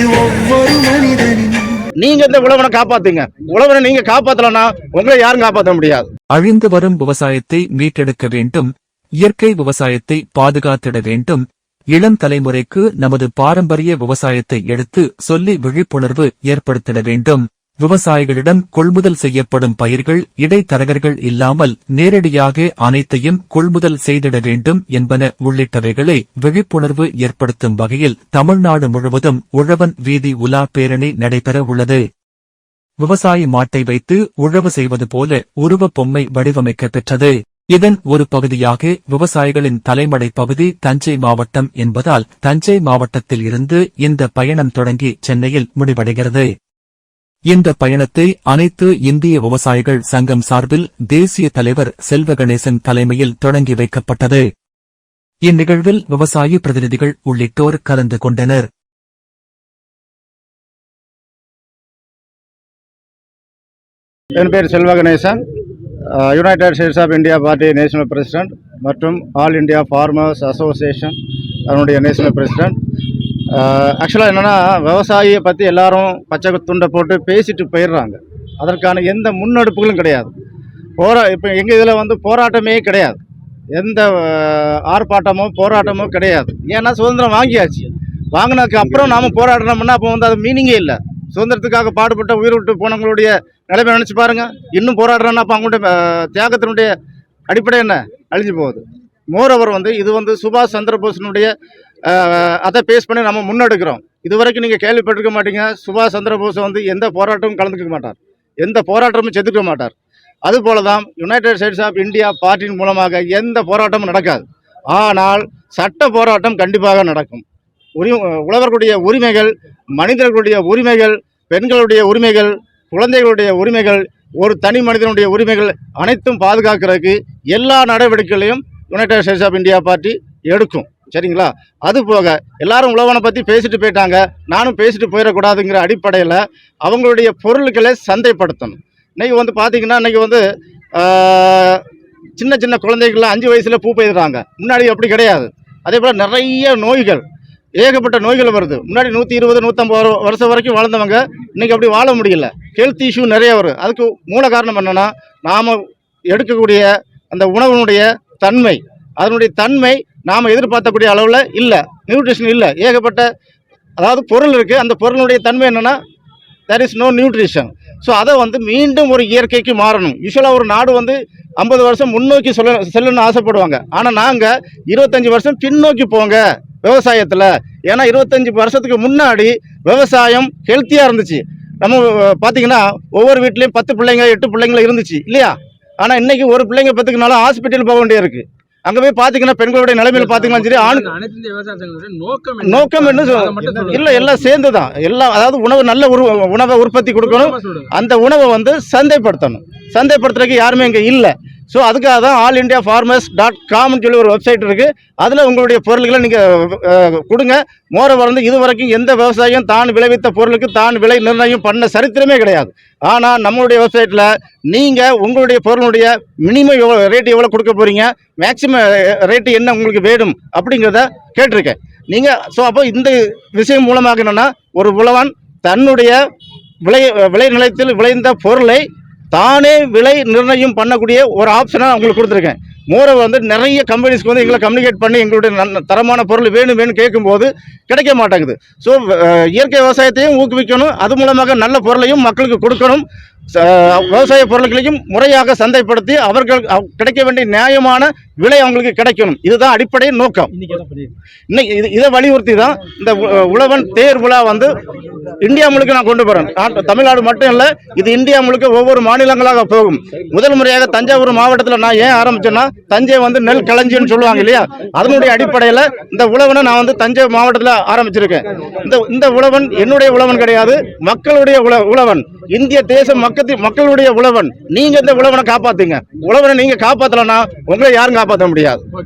ஒவ்வொரு மனிதனின் நீங்க இந்த உழவனை காப்பாத்துங்க. உழவனை நீங்க காப்பாத்தலன்னா உங்களை யாரும் காப்பாற்ற முடியாது. அழிந்து வரும் விவசாயத்தை மீட்டெடுக்க வேண்டும் இயற்கை விவசாயத்தை பாதுகாத்திட வேண்டும் இளம் தலைமுறைக்கு நமது பாரம்பரிய விவசாயத்தை எடுத்து சொல்லி விழிப்புணர்வு ஏற்படுத்திட வேண்டும். விவசாயிகளிடம் கொள்முதல் செய்யப்படும் பயிர்கள் இடைத்தரகர்கள் இல்லாமல் நேரடியாக அனைத்தையும் கொள்முதல் செய்திட வேண்டும் என்பன உள்ளிட்டவைகளை விழிப்புணர்வு ஏற்படுத்தும் வகையில் தமிழ்நாடு முழுவதும் உழவன் வீதி உலா பேரணி நடைபெற உள்ளது. விவசாயி மாட்டை வைத்து உழவு செய்வது போல உருவப் பொம்மை வடிவமைக்க பெற்றது. இதன் ஒரு பகுதியாக விவசாயிகளின் தலைமடை பகுதி தஞ்சை மாவட்டம் என்பதால் தஞ்சை மாவட்டத்தில் இருந்து இந்த பயணம் தொடங்கி சென்னையில் முடிவடைகிறது. இந்த பயணத்தை அனைத்து இந்திய விவசாயிகள் சங்கம் சார்பில் தேசிய தலைவர் செல்வ கணேசன் தலைமையில் தொடங்கி வைக்கப்பட்டது. இந்நிகழ்வில் விவசாய பிரதிநிதிகள் உள்ளிட்டோர் கலந்து கொண்டனர். என் பேர் Selva Ganesan united states of India party national president மற்றும் ஆல் இந்தியா ஃபார்மர்ஸ் அசோசியேஷன் அதனுடைய நேஷனல் பிரசிடென்ட் ஆக்சுவலாக என்னென்னா விவசாயியை பற்றி எல்லாரும் பச்சை துண்டை போட்டு பேசிட்டு போயிடுறாங்க. அதற்கான எந்த முன்னெடுப்புகளும் கிடையாது. போரா இப்போ எங்கள் இதில் வந்து போராட்டமே கிடையாது. எந்த ஆர்ப்பாட்டமோ போராட்டமோ கிடையாது. ஏன்னா சுதந்திரம் வாங்கியாச்சு. வாங்கினதுக்கு அப்புறம் நாம் போராடுறோம்னா அப்போ வந்து அது மீனிங்கே இல்லை. சுதந்திரத்துக்காக பாடுபட்ட உயிர் விட்டு போனவங்களுடைய நிலைமை நினச்சி பாருங்கள் இன்னும் போராடுறோன்னா அப்போ அவங்களுடைய தியாகத்தினுடைய அடிப்படை என்ன? அழிஞ்சு போகுது. மோரோவர் வந்து இது வந்து சுபாஷ் சந்திரபோஸினுடைய அதை பேஸ் பண்ணி நம்ம முன்னெடுக்கிறோம். இது வரைக்கும் நீங்கள் கேள்விப்பட்டிருக்க மாட்டீங்க. சுபாஷ் சந்திர போஸ் வந்து எந்த போராட்டமும் கலந்துக்க மாட்டார். எந்த போராட்டமும் செதுக்க மாட்டார். அதுபோல தான் யுனைடெட் ஸ்டேட்ஸ் ஆஃப் இந்தியா பார்ட்டியின் மூலமாக எந்த போராட்டமும் நடக்காது. ஆனால் சட்ட போராட்டம் கண்டிப்பாக நடக்கும். உரி உழவர்களுடைய உரிமைகள் மனிதர்களுடைய உரிமைகள் பெண்களுடைய உரிமைகள் குழந்தைகளுடைய உரிமைகள் ஒரு தனி மனிதனுடைய உரிமைகள் அனைத்தும் பாதுகாக்கிறதுக்கு எல்லா நடவடிக்கைகளையும் united states of India party எடுக்கும். சரிங்களா? அது போக எல்லாரும் உழவனை பற்றி பேசிட்டு போயிட்டாங்க. நானும் பேசிட்டு போயிடக்கூடாதுங்கிற அடிப்படையில் அவங்களுடைய பொருட்களை சந்தைப்படுத்தணும். இன்றைக்கி வந்து பார்த்தீங்கன்னா இன்னைக்கு வந்து சின்ன சின்ன குழந்தைகள்லாம் அஞ்சு வயசில் பூ பெய்துறாங்க முன்னாடி அப்படி கிடையாது. அதே போல் நிறைய நோய்கள் ஏகப்பட்ட நோய்கள் வருது. முன்னாடி நூற்றி இருபது நூற்றம்பது வருஷம் வரைக்கும் வாழ்ந்தவங்க இன்றைக்கி அப்படி வாழ முடியல. ஹெல்த் இஷ்யூ நிறைய வரும். அதுக்கு மூல காரணம் என்னென்னா நாம் எடுக்கக்கூடிய அந்த உணவினுடைய தன்மை. அதனுடைய தன்மை நாம் எதிர்பார்த்தக்கூடிய அளவில் இல்லை. நியூட்ரிஷன் இல்லை. ஏகப்பட்ட அதாவது பொருள் இருக்குது அந்த பொருளுடைய தன்மை என்னென்னா there is no nutrition so அதை வந்து மீண்டும் ஒரு இயற்கைக்கு மாறணும். யூஸ்வலாக ஒரு நாடு வந்து ஐம்பது வருஷம் முன்னோக்கி சொல்ல செல்லணும்னு ஆசைப்படுவாங்க. ஆனால் நாங்கள் இருபத்தஞ்சி வருஷம் பின்னோக்கி போங்க விவசாயத்தில். ஏன்னா இருபத்தஞ்சி வருஷத்துக்கு முன்னாடி விவசாயம் ஹெல்த்தியாக இருந்துச்சு. நம்ம பார்த்தீங்கன்னா ஒவ்வொரு வீட்லேயும் பத்து பிள்ளைங்க எட்டு பிள்ளைங்கள இருந்துச்சு. இல்லையா? ஆனால் இன்றைக்கி ஒரு பிள்ளைங்க பத்துக்குனாலும் ஹாஸ்பிட்டல் போக வேண்டியிருக்கு அங்கே போய் பார்த்தீங்கன்னா பெண்களுடைய நிலைமையில் பார்த்தீங்கன்னா சரி ஆண் நோக்கம் சொல்லுங்க. இல்ல எல்லாம் சேர்ந்து தான் எல்லாம் அதாவது உணவு நல்ல உணவை உற்பத்தி கொடுக்கணும். அந்த உணவை வந்து சந்தைப்படுத்தணும். சந்தைப்படுத்துறதுக்கு யாருமே இங்கே இல்லை. ஸோ அதுக்காக தான் ஆல் இந்தியா ஃபார்மர்ஸ் டாட் காம்னு சொல்லி ஒரு வெப்சைட் இருக்குது அதில் உங்களுடைய பொருள்களை நீங்கள் கொடுங்க. மோரவர் வந்து இது வரைக்கும் எந்த விவசாயியும் தான் விளைவித்த பொருளுக்கு தான் விலை நிர்ணயம் பண்ண சரித்திரமே கிடையாது. ஆனால் நம்மளுடைய வெப்சைட்டில் நீங்கள் உங்களுடைய பொருளுடைய மினிமம் எவ்வளோ ரேட் எவ்வளோ கொடுக்க போகிறீங்க மேக்சிமம் ரேட்டு என்ன உங்களுக்கு வேணும் அப்படிங்கிறத கேட்டிருக்கேன். நீங்கள் ஸோ அப்போ இந்த விஷயம் மூலமாக என்னென்னா ஒரு உழவன் தன்னுடைய விளை விளை நிலையத்தில் விளைந்த பொருளை தானே விலை நிர்ணயம் பண்ணக்கூடிய ஒரு ஆப்ஷனை உங்களுக்கு கொடுத்துருக்கேன். மோரை வந்து நிறைய கம்பெனிஸ்க்கு வந்து எங்களை கம்யூனிகேட் பண்ணி எங்களுடைய தரமான பொருள் வேணும் வேணும் கேட்கும்போது கிடைக்க மாட்டேங்குது. ஸோ இயற்கை விவசாயத்தையும் ஊக்குவிக்கணும். அது மூலமாக நல்ல பொருளையும் மக்களுக்கு கொடுக்கணும். விவசாய பொருட்களையும் முறையாக சந்தைப்படுத்தி அவர்கள் அவ்- கிடைக்க வேண்டிய நியாயமான விலை அவங்களுக்கு கிடைக்கணும். இதுதான் அடிப்படை நோக்கம். இன்னைக்கு இது இதை வலியுறுத்தி தான் இந்த உழவன் தேர் விழா வந்து இந்தியா முழுக்க நான் கொண்டு போறேன். நாட்டு- தமிழ்நாடு மட்டும் இல்லை இது இந்தியா முழுக்க ஒவ்வொரு மாநிலங்களாக போகும். முதல் முறையாக தஞ்சாவூர் மாவட்டத்தில் நான் ஏன் ஆரம்பிச்சேன்னா தஞ்சை வந்து நெல் களஞ்சின்னு சொல்லுவாங்க இல்லையா? அதனுடைய அடிப்படையில் இந்த உழவனை நான் வந்து தஞ்சை மாவட்டத்தில் ஆரம்பிச்சிருக்கேன். இந்த இந்த உழவன் என்னுடைய உழவன் கிடையாது மக்களுடைய உழ உழவன். இந்திய தேச மக்கத்தி மக்களுடைய உழவன் நீங்க இந்த உழவனை காப்பாத்துங்க. உழவனை நீங்க காப்பாத்தலன்னா உங்களை யாரும் காப்பாற்ற முடியாது.